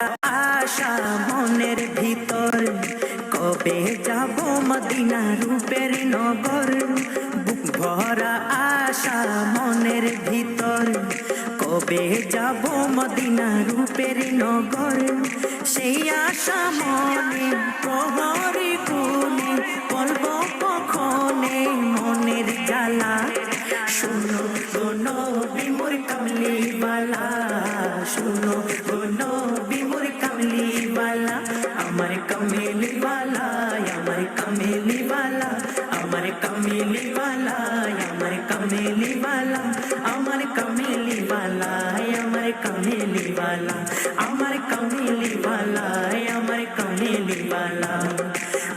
আশা মনের ভিতর। কবে যাব মদিনা রূপের নগর? বুক ভরা আশা মনের ভিতর। কবে যাব মদিনা রূপের নগর? সেই আশা মনে, প্রহরী গুনে বলব কখনে মনের জ্বালা। শুনো শোনো বিমুর কমলি বালা, শুনো শোনো আমার কমেলি বালা আমার কমেলি বালা আমার কমেলি বালা আমার কমেলি বালা আমার কমেলি বালা আমার কমেলি বালা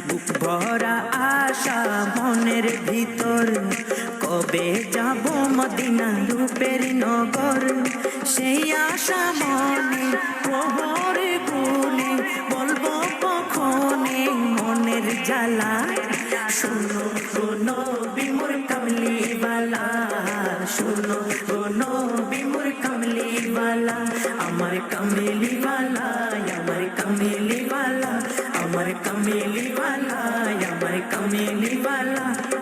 বুক ভরা আশা মনের ভিতর, কবে যাব মদিনা রূপের নগর? সেই আশা মনে, প্রহরে গুনে, বলব কখনে মনের জ্বালা শুনো শুনো শোনো বিমুর কমলি বালা আমার কমলি বালা আমার কমলি বালা আমার কমলি বালা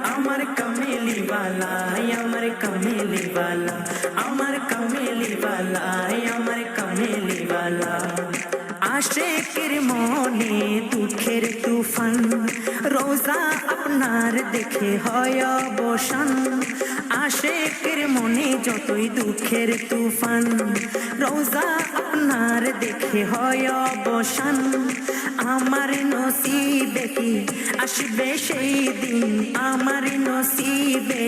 আমার আমার কমেলি বালা আমার কমেলি বালা আমার কমেলি বালা আমার কমেলি বালা আশেকের মনে দুঃখের তুফান। রোজা আপনার দেখে হয় অবসান। আশেকের মনে যতই দুঃখের তুফান। রোজা আপনার দেখে হয় অবসান। আমার নসিবে কি আসবে সেই দিন? আমার নসিবে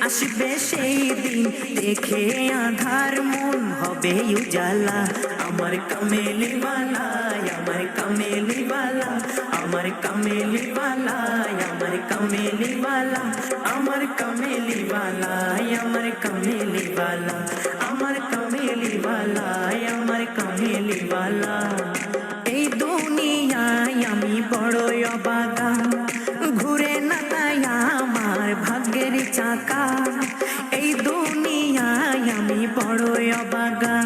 আসবে সেই দিন। দেখে আধার মন হবে উজালা। আমার কমেলি বালা আমার কমেলি বালা আমার কমেলি বালা আমার কমেলি বালা আমার কমেলি বালা আমার কমেলি বালা আমার কমেলি বালা আমার কমেলি বালা এই দুনিয়ায় আমি বড় অবাগা ঘুরে না তাই আমার ভাগ্যের চাকা এই দুনিয়ায় আমি বড় অবাগা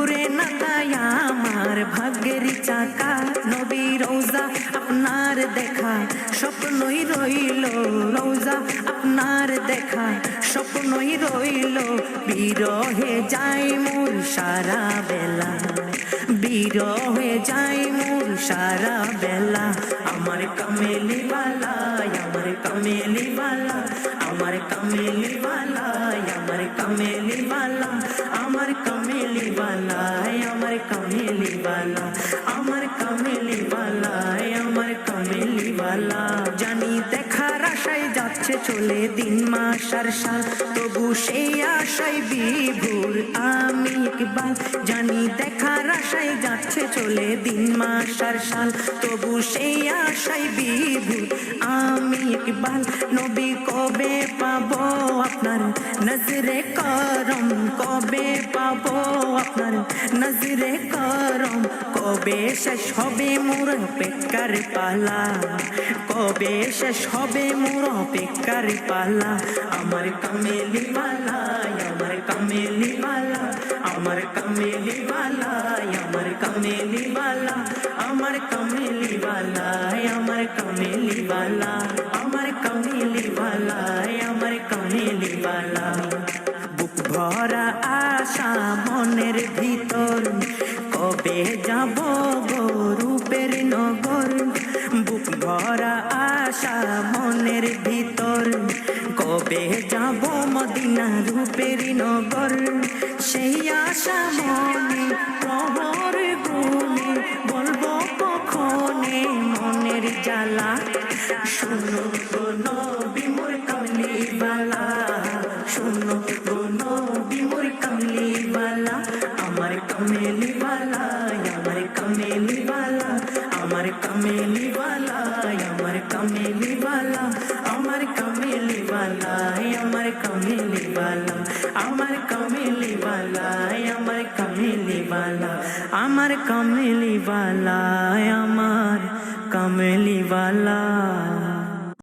ঘুরে না তাই আমার ভাগ্যের চাকা। নবী রোজা আপনার দেখা, স্বপ্নই রইল রোজা আপনার দেখা। স্বপ্নই রইল, বিরহে যাই মোর সারা বেলা। বীর হয়ে যাই মোর সারা বেলা। আমার কমেলি বালা আমার কমেলি বালা আমার কমেলি বালা আমার কমেলি বালা আমার আশায় যাচ্ছে চলে দিন মাস আর তবু সেই আশায় বিভোর আমি একবার। জানি দেখার আশায় যাচ্ছে চলে দিন মাস তবু সেই আশায় বিভোর আমি একবার। নবী কবে পাবো আপনার নজরে করম কবে পাবো আপনার নজরে করম। কবে শেষ হবে মোর অপেক্ষার পালা? কবে শেষ হবে মোর অপেক্ষার পালা? আমার কামেলি বালা আমার কামেলি বালা আমার কামেলি বালা আমার কামেলি বালা আমার কামেলি বালা আমার কামেলি বালা আশা মনের ভিতর। কবে যাব রূপের নগর? বুক ভরা আশা মনের ভিতর। কবে যাব মদিনা রূপের নগর? সেই আশা মনে, প্রহর গুনে বলব কখনে মনের জ্বালা। শুনো শোনো বিমুর কমলি বালা, শোনো কামেলিওয়ালা আমার কামেলিওয়ালা আমার কামেলিওয়ালা আমার কামেলিওয়ালা আমার কামেলিওয়ালা আমার কামেলিওয়ালা আমার কামেলিওয়ালা আমার কামেলিওয়ালা